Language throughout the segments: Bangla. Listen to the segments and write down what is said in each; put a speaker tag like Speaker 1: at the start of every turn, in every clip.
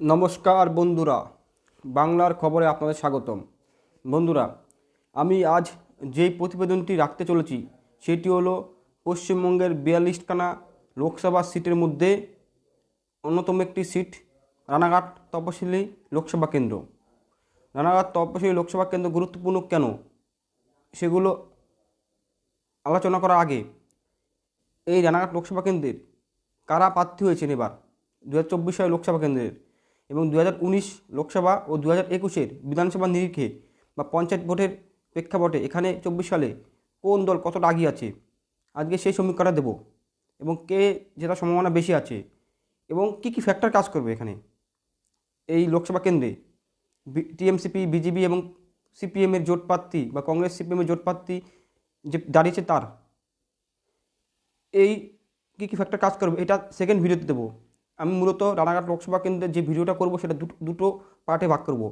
Speaker 1: নমস্কার বন্ধুরা, বাংলার খবরে আপনাদের স্বাগতম। বন্ধুরা, আমি আজ যেই প্রতিবেদনটি রাখতে চলেছি, সেটি হলো পশ্চিমবঙ্গের বিয়াল্লিশখানা লোকসভা সিটের মধ্যে অন্যতম একটি সিট, রানাঘাট তপশিলি লোকসভা কেন্দ্র। রানাঘাট তপশিলি লোকসভা কেন্দ্র গুরুত্বপূর্ণ কেন? সেগুলো আলোচনা করার আগে, এই রানাঘাট লোকসভা কেন্দ্রের কারা প্রার্থী হয়েছেন এবার? দু হাজার চব্বিশ সালের লোকসভা কেন্দ্রের এবং দু হাজার উনিশ লোকসভা ও দু হাজার একুশের বিধানসভা নিরিখে বা পঞ্চায়েত ভোটের প্রেক্ষাপটে এখানে চব্বিশ সালে কোন দল কতটা আগিয়ে আছে? আজকে সেই সমীক্ষাটা দেব। এবং কে জেতার সম্ভাবনা বেশি আছে? এবং কী কী ফ্যাক্টর কাজ করবে এখানে? এই লোকসভা কেন্দ্রে টিএমসিপি, বিজেপি এবং সিপিএমের জোট প্রার্থী বা কংগ্রেস সিপিএমের জোট প্রার্থী যে দাঁড়িয়েছে তার। এই কী কী ফ্যাক্টর কাজ করবে? এটা সেকেন্ড ভিডিওতে দেবো। আমি মূলত রানাঘাট লোকসভা কেন্দ্রে যে ভিডিওটা করব সেটা দুটো পার্টে ভাগ করব।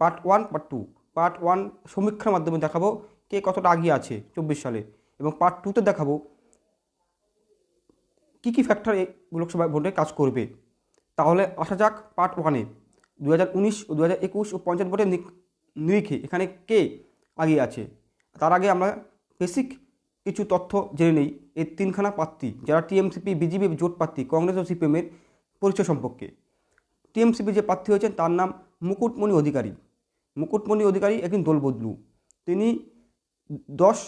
Speaker 1: Part one part two part one সমীক্ষার মাধ্যমে দেখাবো কে কতটা আগিয়ে আছে চব্বিশ সালে এবং পার্ট টুতে দেখাবো কী কী ফ্যাক্টর এই লোকসভা ভোটে কাজ করবে। তাহলে আসা যাক পার্ট ওয়ানে দু হাজার উনিশ ও দু হাজার একুশ ও পঞ্চায়েত ভোটের নিরিখে এখানে কে আগিয়ে আছে? তার আগে আমরা বেসিক কিছু তথ্য জেনে নেই। এই তিনখানা প্রার্থী, যারা টিএমসিপি বিজেপি জোট প্রার্থী, কংগ্রেস ও সিপিএমের পরিচয় সম্পর্কে। টিএমসিপি যে প্রার্থী হয়েছেন, তার নাম মুকুটমণি অধিকারী। মুকুটমণি অধিকারী একদিন দোল বদলু তিনি দশ,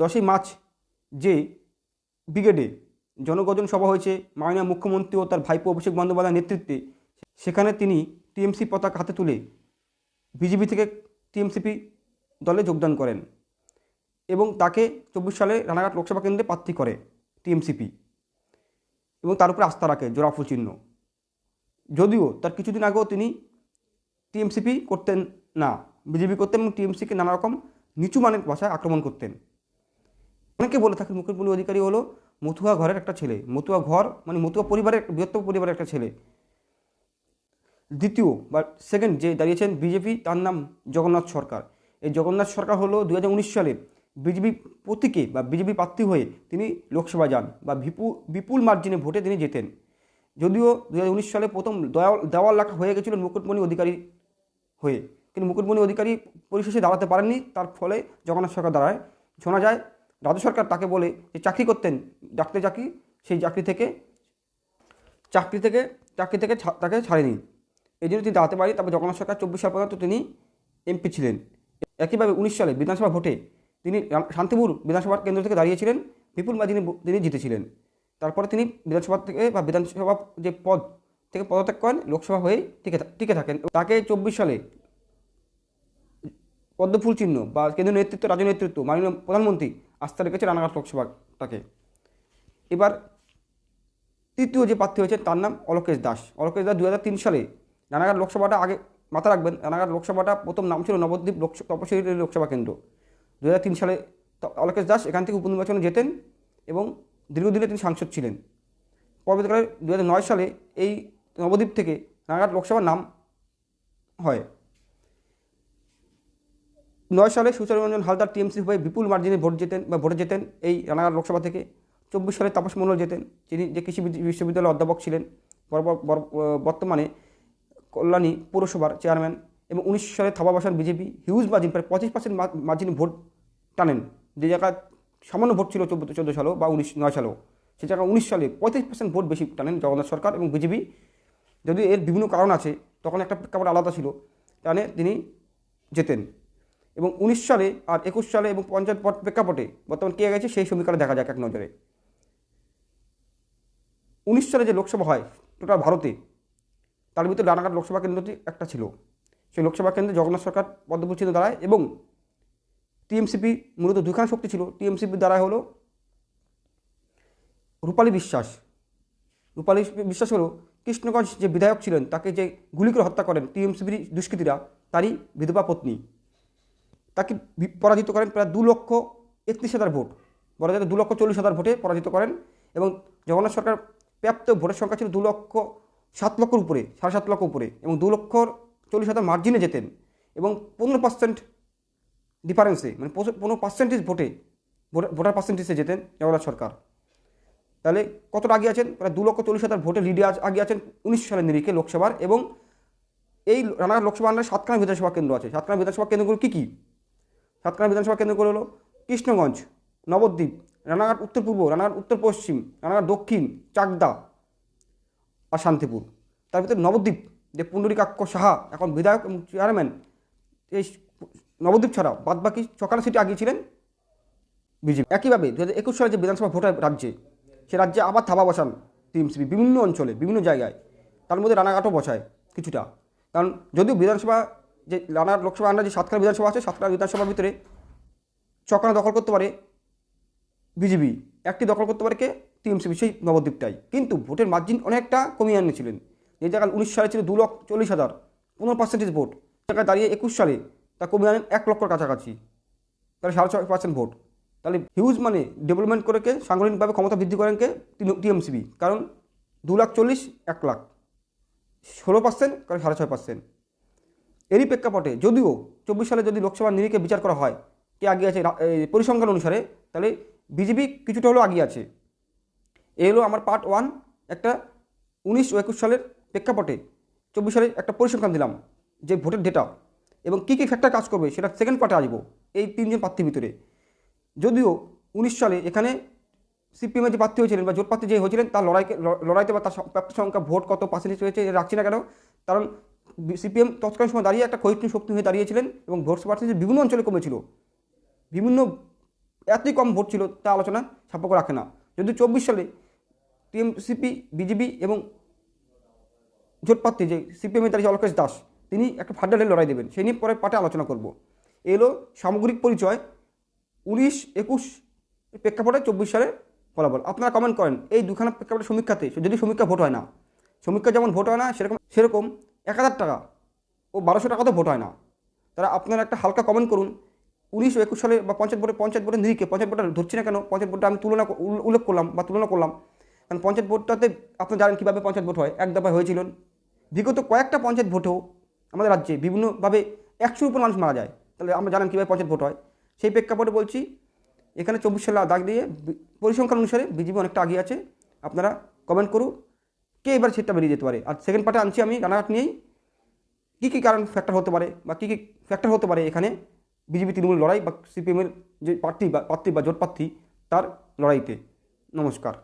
Speaker 1: দশই মার্চ যে ব্রিগেডে জনগজন সভা হয়েছে, মাননীয় মুখ্যমন্ত্রী ও তার ভাইপো অভিষেক বন্দ্যোপাধ্যায়ের নেতৃত্বে, সেখানে তিনি টিএমসি পতাকা হাতে তুলে বিজেপি থেকে টিএমসিপি দলে যোগদান করেন এবং তাকে চব্বিশ সালে রানাঘাট লোকসভা কেন্দ্রে প্রার্থী করে টিএমসিপি। এবং তার উপরে আস্থা রাখে জোড়াফুল চিহ্ন। যদিও তার কিছুদিন আগেও তিনি টিএমসিপি করতেন না, বিজেপি করতেন এবং টিএমসিকে নানা রকম নিচু মানের ভাষায় আক্রমণ করতেন। অনেকে বলে থাকেন মুকুটমণি অধিকারী হলো মথুয়া ঘরের একটা ছেলে। মথুয়া ঘর মানে মথুয়া পরিবারের, বৃহত্তম পরিবারের একটা ছেলে। দ্বিতীয় বা সেকেন্ড যে দাঁড়িয়েছেন বিজেপি, তার নাম জগন্নাথ সরকার। এই জগন্নাথ সরকার হলো দু হাজার উনিশ সালে বিজেপি প্রতীকে বা বিজেপি প্রার্থী হয়ে তিনি লোকসভা যান বা বিপুল বিপুল মার্জিনে ভোটে তিনি জেতেন। যদিও দু হাজার উনিশ সালে প্রথম দেওয়াল দেওয়াল রাখা হয়ে গেছিল মুকুটমণি অধিকারী হয়ে। কিন্তু মুকুটমণি অধিকারী পরিশেষে দাঁড়াতে পারেননি, তার ফলে জগন্নাথ সরকার দাঁড়ায়। শোনা যায়, রাজ্য সরকার তাকে বলে যে চাকরি করতেন ডাক্তারি চাকরি, সেই চাকরি থেকে চাকরি থেকে চাকরি থেকে তাকে ছাড়েনি। এই জন্য তিনি দাঁড়াতে পারি তারপর জগন্নাথ সরকার চব্বিশ সাল পর্যন্ত তিনি এমপি ছিলেন। একইভাবে উনিশ সালে বিধানসভা ভোটে তিনি শান্তিপুর বিধানসভা কেন্দ্র থেকে দাঁড়িয়েছিলেন। বিপুল ব- তিনি জিতেছিলেন। তারপরে তিনি বিধানসভা থেকে বা বিধানসভা যে পদ থেকে পদত্যাগ করেন, লোকসভা হয়ে টিকে টিকে থাকেন। তাকে চব্বিশ সালে পদ্মফুল চিহ্ন বা কেন্দ্রীয় নেতৃত্ব, রাজ্য নেতৃত্ব, মাননীয় প্রধানমন্ত্রী আস্থা রেখেছে রানাঘাট লোকসভাটাকে এবার তৃতীয় যে প্রার্থী হয়েছে তার নাম অলোকেশ দাস। অলোকেশ দাস দু হাজার তিন সালে রানাঘাট লোকসভাটা আগে মাথা রাখবেন। রানাঘাট লোকসভাটা প্রথম নাম ছিল নবদ্বীপ লোক তপশিলি লোকসভা কেন্দ্র। দু হাজার তিন সালে অলোকেশ দাস এখান থেকে উপনির্বাচনে যেতেন এবং দীর্ঘদিনে তিনি সাংসদ ছিলেন। পরবর্তীকালে দু হাজার নয় সালে এই নবদ্বীপ থেকে রানাঘাট লোকসভার নাম হয়। নয় সালে সুচারুরঞ্জন হালদার টিএমসি হয়ে বিপুল মার্জিনে ভোট যেতেন বা ভোটে যেতেন এই রানাঘাট লোকসভা থেকে চব্বিশ সালে তাপস মণ্ডল যেতেন যিনি যে কৃষি বিদ- বিশ্ববিদ্যালয়ের অধ্যাপক ছিলেন। বর- বর- বর্তমানে কল্যাণী পৌরসভার চেয়ারম্যান। এবং উনিশ সালে থাবা বসান বিজেপি হিউজ মার্জিন, প্রায় পঁচিশ পার্সেন্ট মার্জিনে ভোট টানেন। যে জায়গায় সামান্য ভোট ছিল চোদ্দ চোদ্দ সালেও বা উনিশ নয় সালেও, সে জায়গায় উনিশ সালে পঁয়ত্রিশ পার্সেন্ট ভোট বেশি টানেন জগন্নাথ সরকার এবং বিজেপি। যদি এর বিভিন্ন কারণ আছে, তখন একটা প্রেক্ষাপট আলাদা ছিল, তাহলে তিনি যেতেন এবং উনিশ সালে আর একুশ সালে এবং পঞ্চায়েত পট প্রেক্ষাপটে বর্তমান কে গেছে, সেই সমীকরণে দেখা যাক এক নজরে। উনিশ সালে যে লোকসভা হয়, টোটাল ভারতে, তার ভিতরে রানাঘাট লোকসভা কেন্দ্রটি একটা ছিল। সেই লোকসভা কেন্দ্রে জগন্নাথ সরকার পদ্মপুচিত দাঁড়ায় এবং টিএমসিপি মূলত দুখানা শক্তি ছিল। টিএমসিপির দ্বারায় হলো রূপালী বিশ্বাস। রূপালী বিশ্বাস হলো কৃষ্ণগঞ্জ যে বিধায়ক ছিলেন, তাকে যে গুলি করে হত্যা করেন টিএমসিপির দুষ্কৃতীরা, তারই বিধবা পত্নী। তাকে পরাজিত করেন প্রায় দু লক্ষ একত্রিশ হাজার ভোট। বলা যায় দু লক্ষ চল্লিশ হাজার ভোটে পরাজিত করেন এবং জগন্নাথ সরকার প্রাপ্ত ভোটের সংখ্যা ছিল দু লক্ষ সাত লক্ষর উপরে, সাড়ে সাত লক্ষ উপরে এবং দু লক্ষ চল্লিশ হাজার মার্জিনে যেতেন এবং পনেরো পার্সেন্ট ডিফারেন্সে মানে পনেরো পার্সেন্টেজ ভোটে ভোটার পার্সেন্টেজে যেতেন জগন্নাথ সরকার। তাহলে কতটা আগে আছেন? প্রায় দু লক্ষ চল্লিশ হাজার ভোটে লিডে আগে আছেন উনিশশো সালের নিরিখে লোকসভার এবং এই রানাঘাট লোকসভা আন্ডারে সাতখানা বিধানসভা কেন্দ্র আছে। সাতখানা বিধানসভা কেন্দ্রগুলো কী কী? সাতখানা বিধানসভা কেন্দ্রগুলো হলো কৃষ্ণগঞ্জ, নবদ্বীপ, রানাঘাট উত্তর পূর্ব, রানাঘাট উত্তর পশ্চিম, রানাঘাট দক্ষিণ, চাকদা আর শান্তিপুর। তার ভিতরে নবদ্বীপ যে পুণ্ডরিকাক্ষ সাহা, এখন বিধায়ক এবং চেয়ারম্যান এই নবদ্বীপ ছাড়া বাদবাকি ছখানা সিটে আগিয়ে ছিলেন বিজেপি। একইভাবে দু হাজার একুশ সালে যে বিধানসভা ভোট রাজ্যে, সে রাজ্যে আবার থাবা বসান টিএমসিপি বিভিন্ন অঞ্চলে, বিভিন্ন জায়গায়। তার মধ্যে রানাঘাটও বসায় কিছুটা। কারণ যদিও বিধানসভা যে রানাঘাট লোকসভা আন্ডার যে সাতখানা বিধানসভা আছে, সাতখানা বিধানসভার ভিতরে ছখানা দখল করতে পারে বিজেপি, একটি দখল করতে পারে কে? টিএমসিপি সেই নবদ্বীপটাই। কিন্তু ভোটের মার্জিন অনেকটা কমিয়ে আনিয়েছিলেন। যে জায়গায় উনিশ সালে ছিল দু লক্ষ চল্লিশ হাজার, পনেরো পার্সেন্টেজ ভোট জায়গায় দাঁড়িয়ে একুশ সালে তা কমে আনেন এক লক্ষর কাছাকাছি, তাহলে সাড়ে ছয় পার্সেন্ট ভোট তাহলে হিউজ মানে ডেভেলপমেন্ট করে কে, সাংগঠনিকভাবে ক্ষমতা বৃদ্ধি করেন কে? টিএমসিবি। কারণ দু লাখ চল্লিশ, এক লাখ। ষোলো পার্সেন্ট কারণ সাড়ে ছয় পার্সেন্ট এরই প্রেক্ষাপটে যদিও চব্বিশ সালে যদি লোকসভা নিরিখে বিচার করা হয়, কে আগে আছে পরিসংখ্যান অনুসারে, তাহলে বিজেপি কিছুটা হলেও আগিয়ে আছে। এই হলো আমার পার্ট ওয়ান একটা উনিশ ও একুশ সালের প্রেক্ষাপটে চব্বিশ সালে একটা পরিসংখ্যান দিলাম যে ভোটের ডেটা এবং কী কী ফ্যাক্টর কাজ করবে সেটা সেকেন্ড পার্টে আসব, এই তিনজন প্রার্থীর ভিতরে। যদিও উনিশ সালে এখানে সিপিএমের যে প্রার্থী হয়েছিলেন বা জোট প্রার্থী যে হয়েছিলেন, তার লড়াইকে, লড়াইতে বা তার প্রাপ্ত সংখ্যা, ভোট কত পার্সেন্টেজ হয়েছে রাখছি না কেন? কারণ সিপিএম তৎকালীন সময় দাঁড়িয়ে একটা ক্ষয়িষ্ণু শক্তি হয়ে দাঁড়িয়েছিলেন এবং ভোট পার্সেন্টেজ বিভিন্ন অঞ্চলে কমেছিল। বিভিন্ন এতই কম ভোট ছিল তা আলোচনা সাপেক্ষ রাখে না। যদি চব্বিশ সালে টিএমসিপি বিজেপি এবং জোট প্রার্থী যে সিপিএমের দাঁড়িয়ে অলকেশ দাস, তিনি একটা ফাড্ডালে লড়াই দেবেন, সেই নিয়ে পরে পাটে আলোচনা করব। এলো সামগ্রিক পরিচয়, উনিশ একুশ প্রেক্ষাপটে চব্বিশ সালে ফলাফল। আপনারা কমেন্ট করেন, এই দুখানা প্রেক্ষাপটে সমীক্ষাতে, যদি সমীক্ষা ভোট হয় না, সমীক্ষা যেমন ভোট হয় না, সেরকম সেরকম এক হাজার টাকা ও বারোশো টাকা তো ভোট হয় না। তারা আপনারা একটা হালকা কমেন্ট করুন, উনিশ ও একুশ সালে বা পঞ্চায়েত ভোটে পঞ্চায়েত ভোটের নিরিখে, পঞ্চায়েত ভোটটা ধরছি না কেন, পঞ্চায়েত ভোটটা আমি তুলনা উল্লেখ করলাম বা তুলনা করলাম। কারণ পঞ্চায়েত ভোটটাতে আপনি জানেন কীভাবে পঞ্চায়েত ভোট হয়, এক দফায় হয়েছিল। বিগত কয়েকটা পঞ্চায়েত ভোটেও আমাদের রাজ্যে বিভিন্নভাবে একশোর উপর মানুষ মারা যায়। তাহলে আমরা জানেন কীভাবে পঞ্চায়েত ভোট হয়। সেই প্রেক্ষাপটে বলছি, এখানে চব্বিশ সালে দাগ দিয়ে পরিসংখ্যান অনুসারে বিজেপি অনেকটা আগিয়ে আছে। আপনারা কমেন্ট করুন, কে এবার সেটটা বেরিয়ে যেতে পারে? আর সেকেন্ড পার্টে আনছি আমি, রানাঘাট নিয়েই। কী কী কারণ ফ্যাক্টর হতে পারে বা কী কী ফ্যাক্টর হতে পারে এখানে বিজেপি তৃণমূল লড়াই বা সিপিএমের যে প্রার্থী বা প্রার্থী বা জোট প্রার্থী, তার লড়াইতে। নমস্কার।